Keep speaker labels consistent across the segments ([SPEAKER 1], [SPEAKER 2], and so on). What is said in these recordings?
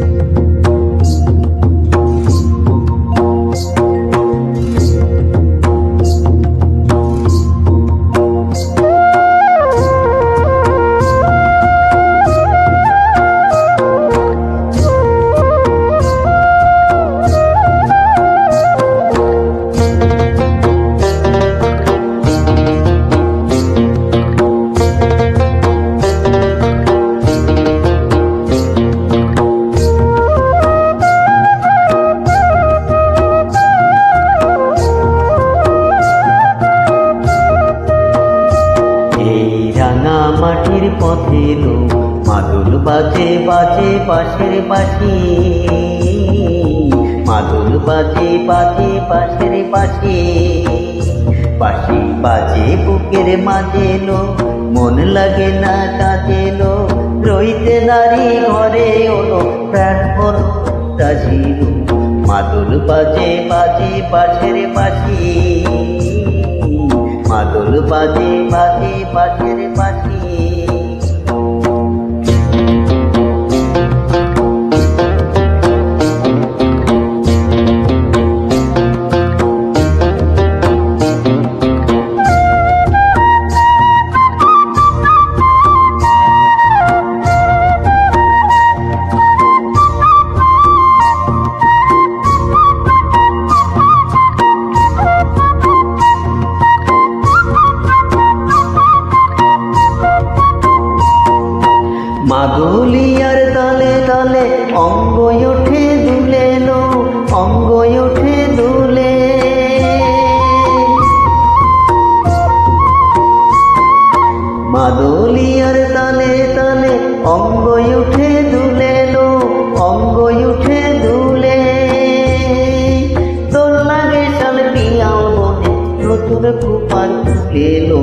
[SPEAKER 1] Thank you. রাঙা মাটির পথে লো মাদুল বাজে বাজে পাশের পাশে। মাদুল বাজে বাজে পাশের পাশে। পাশি বাজে, বুকের মাঝে লো মন লাগে না, কাজে লো রইতে নারী ঘরে ওলো প্রাণ রাজিলো মাদুল বাজে বাজে পাশের পাশে। মাদুল বাজে বাজে পাশের পাশে মাদুলিয়ার তলে তলে অঙ্গ উঠে দুলেলো অঙ্গ উঠে নতুন কুপার ফুলে লো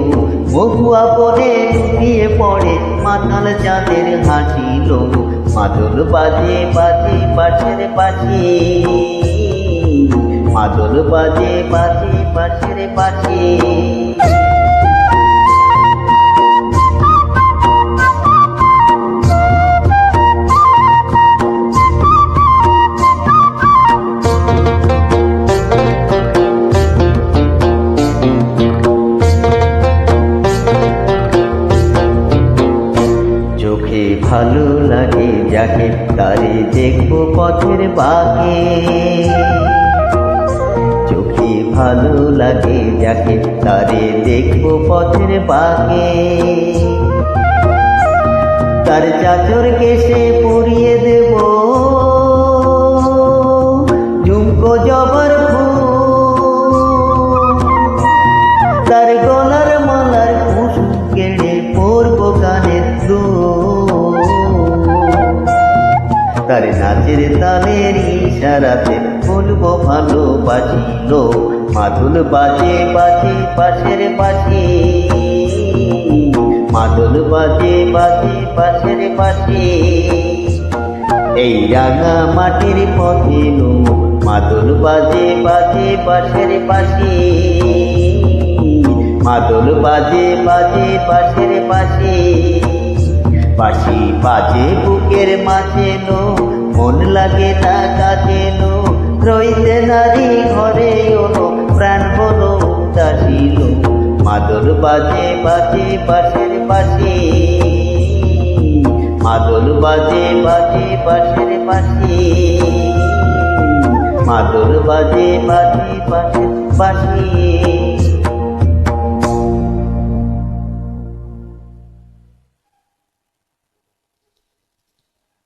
[SPEAKER 1] মহুয়া বনে নিয়ে পড়ে, মাতাল চাঁদের হাসিল মাদল বাজে বাজে পাশের পাশে। মাদল বাজে বাজে পাশের পাশে। ভালো লাগে যাকে, তারে দেখব পথের বাকে। চোখে ভালো লাগে যাকে, তারে দেখব পথের বাকে। তার চাচর কেসে পুড়িয়ে দেব। তার নাচের তালের ইশারাতে বলব ভালোবাসিল মাদুল বাজে বাজে পাশের পাশে। মাদুল বাজে বাজে পাশের পাশে। এই রাঙা মাটির পথে লো মাদুল বাজে বাজে পাশের পাশে। মাদুল বাজে বাজে পাশের পাশে। পাশি বাজে বুকের মাঝে লো মন লাগে না কাজে রইতে নারী ঘরে ওলো, প্রাণ বলো দাসিল মাদুল বাজে বাজে পাশের পাশে মাদুল বাজে বাজে পাশের পাশে মাদুল বাজে বাজে পাশের পাশে